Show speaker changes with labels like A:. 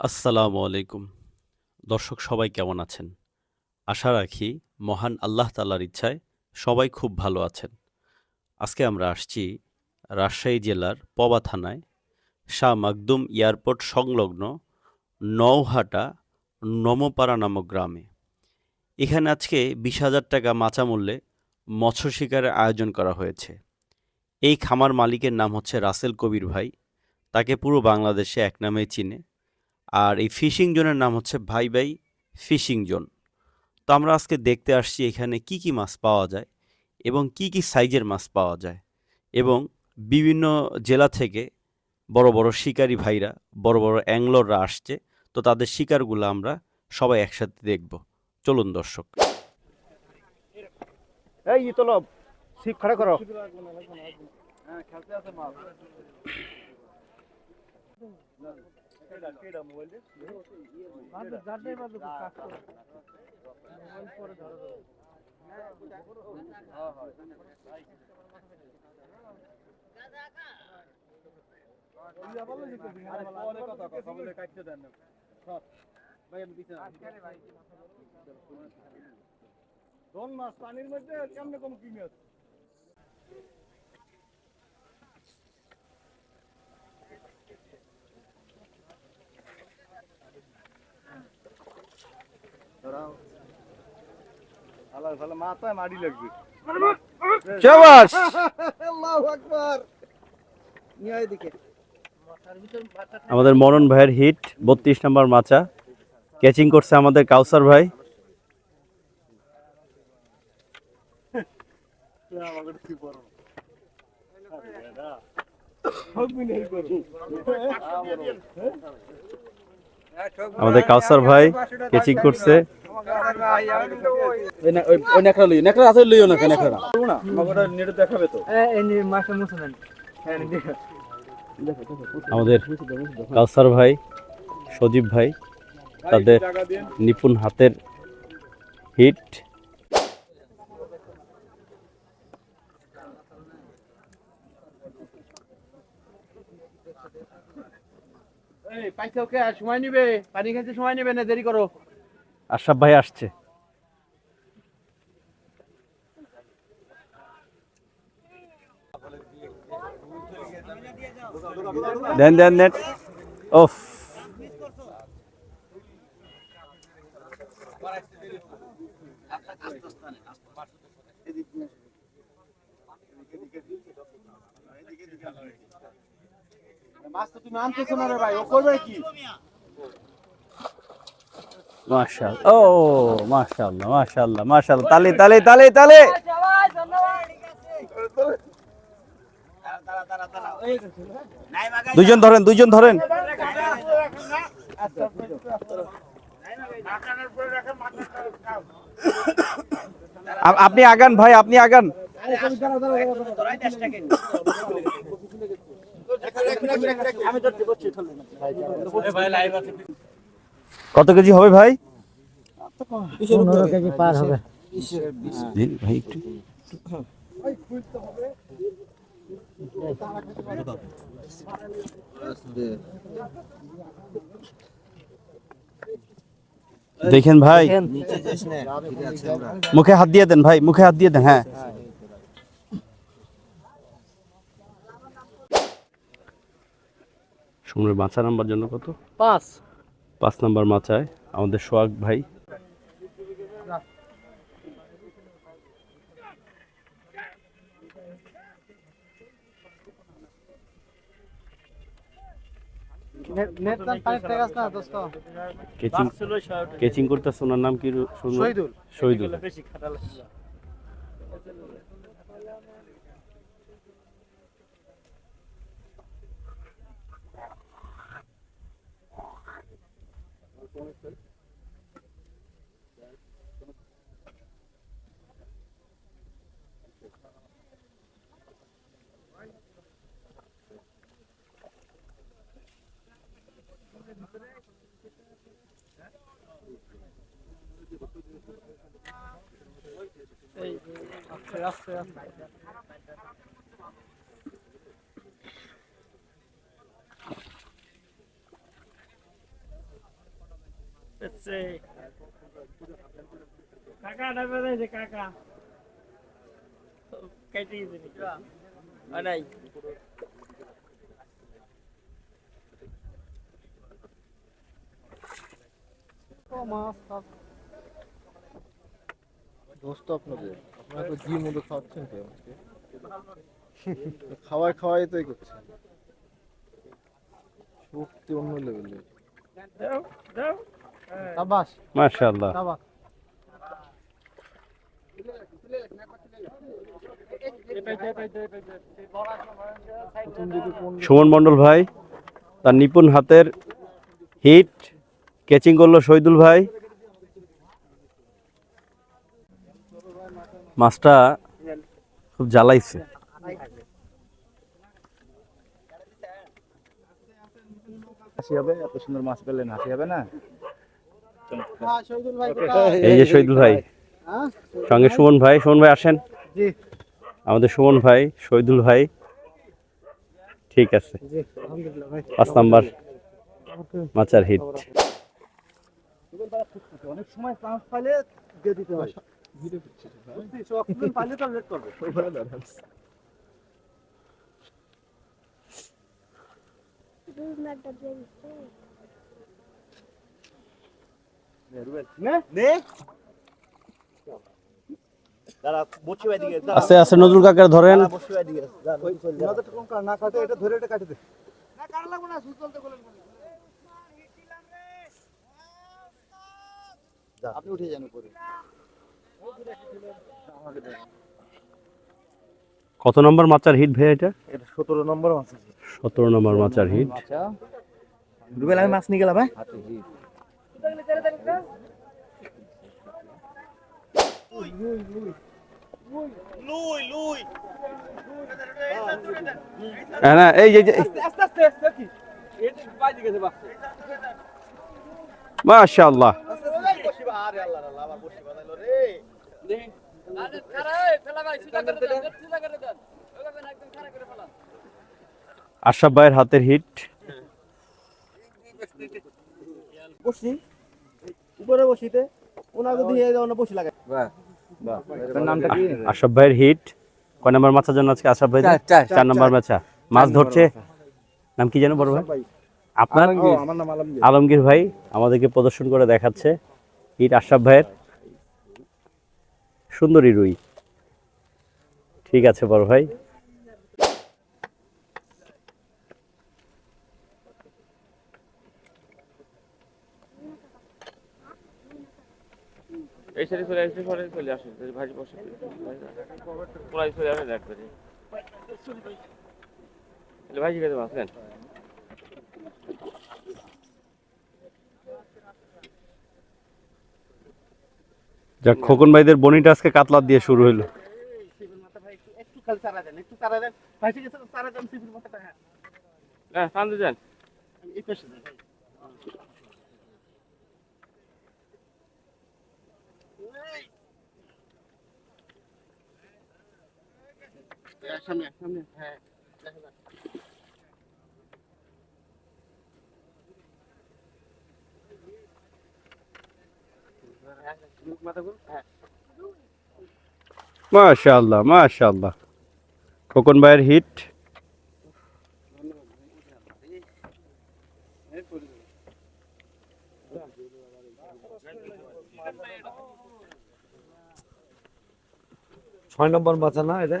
A: আসসালামু আলাইকুম। দর্শক সবাই কেমন আছেন? আশা রাখি মহান আল্লাহ তালার ইচ্ছায় সবাই খুব ভালো আছেন। আজকে আমরা আসছি রাজশাহী জেলার পবা থানায় শাহ মাকদুম এয়ারপোর্ট সংলগ্ন নওহাটা নমপাড়া নামক গ্রামে। এখানে আজকে বিশ হাজার টাকা মাচা মূল্যে মৎস্য শিকারের আয়োজন করা হয়েছে। এই খামার মালিকের নাম হচ্ছে রাসেল কবির ভাই। তাকে পুরো বাংলাদেশে এক নামেই চিনে। আর এই ফিশিং জোনের নাম হচ্ছে ভাই ভাই ফিশিং জোন। তো আমরা আজকে দেখতে আসছি এখানে কি কি মাছ পাওয়া যায় এবং কি কি সাইজের মাছ পাওয়া যায় এবং বিভিন্ন জেলা থেকে বড় বড় শিকারী ভাইরা বড় বড় অ্যাংলররা আসছে। তো তাদের শিকারগুলো আমরা সবাই একসাথে দেখব। চলুন দর্শক।
B: এই ইতল সিপ খড়া করো। দোন মাছ পানির মধ্যে কেমনে কম কিনে আল্লাহ তাহলে মাথায় মারি লাগবে।
A: চাবাস
B: আল্লাহু আকবার। নিয়ে আয়
A: আমাদের মরণ ভাইয়ের হিট বত্রিশ নম্বর মাচা। ক্যাচিং করছে আমাদের কাউসার ভাই।
B: আমাকে কি করো হকবি নেই করো
A: আমাদের কাউসার ভাই কেচিং করছে।
C: ওই নেকড়া নেকড়া আছে লইও না
B: না। আমাকে নেটে দেখাবে তো।
A: আমাদের কাউসার ভাই সজীব ভাই তাদের নিপুণ হাতের হিট
C: এই, পাইছে ওকে, আর সময় নিবে? পানি খেতে সময় নিবে না? দেরি করো।
A: আশরাফ ভাই আসছে। দেন দেন, নেট। ওফ।
C: মাছ ভাই ও করবে কি?
A: মাশাআল্লাহ ও মাশাআল্লাহ মাশাআল্লাহ মাশাআল্লাহ তালি তালি তালি তালি। ধরেন দুজন ধরেন। আপনি আগান ভাই আপনি আগান। কত কেজি হবে ভাই?
D: পনেরো কেজি পার হবে।
A: ভাই একটু। দেখেন ভাই মুখে হাত দিয়ে দেন ভাই মুখে হাত দিয়ে দেন হ্যাঁ। সুমনের মাছা নাম্বার জন্য কত?
D: পাঁচ।
A: পাঁচ নাম্বার মাচায় আমাদের সোহাগ ভাই। কেচিং কেচিং করতেছে ওনার নাম কি?
C: শহীদুল।
A: শহীদুল।
D: এই আস্তে আস্তে আস্তে কাকা ডাবে দেয় কাকা কেটে গেছে নাই
B: দোস্ত আপনাদের আপনারা তো ঘি মতো খাওয়াচ্ছেন তো আজকে খাওয়াই খাওয়াই তো করছে। শক্তি অন্য লেভেলের সাবাস
A: মাশাআল্লাহ। সুমন মন্ডল ভাই তার নিপুণ হাতের হিট ক্যাচিং করল শহীদুল ভাই। মাছটা খুব জ্বালাইছে।
B: হাসি হবে এত সুন্দর মাছ পেলেন হাসি হবে না?
A: এই যে শহীদুল ভাই। সঙ্গে সুমন ভাই সুমন ভাই আসেন। আমাদের সুমন ভাই শহীদুল ভাই। ঠিক আছে। পাঁচ নাম্বার মাচার হিট।
B: অনেক সময় চান্স পাইলে দিয়ে দিতে হয়। পাইলে তো লেট করবে না কাটে এটা ধরে এটা কাটে আপনি উঠে যান উপরে
A: কত নম্বর মাচার হিট ভাই এটা?
B: এটা সতেরো নম্বর মাছ আছে
A: সতেরো নম্বর মাচার হিট।
B: রুবেল আমি মাছ নিয়ে গেলাম হ্যাঁ?
A: হ্যাঁ না এই যে মাশাআল্লাহ। আশরাফ ভাইয়ের হাতের হিট
B: বসি। উপরে বসিতে। ওনাকে দিয়ে বসি লাগে
A: আশরাফ ভাইয়ের হিট। কয় নম্বর মাছার জন্য আজকে আশরাফ ভাই? চার নম্বর মাছা মাছ ধরছে। নাম কি জানো বড় ভাই? আপনার?
B: আলমগীর।
A: আলমগীর ভাই আমাদেরকে প্রদর্শন করে দেখাচ্ছে। হিট আশরাফ ভাইয়ের। সুন্দরী রুই। ঠিক আছে বড় ভাই।
E: এই সাইডে চলে আসলে পরে চলে আসুন যদি ভাজি বসে পুরাই চলে আসেন তাহলে পারছেন
A: যাক খোকন ভাইদের বনিটা আজকে কাতলা দিয়ে শুরু হইল।
C: একটু খালি চারা দেন একটু চারা দেন ভাই ঠিক আছে চারা দেন সিপির মাথাটা হ্যাঁ
E: না টানতে যান
C: এই পাশে দেন ভাই। এই, সামনে সামনে হ্যাঁ। দেখা যাক। মাথা ঘুর
A: মাশাআল্লাহ মাশাআল্লাহ। খোকন ভাইয়ের হিট
B: ছয় নম্বর মাছা না এটা?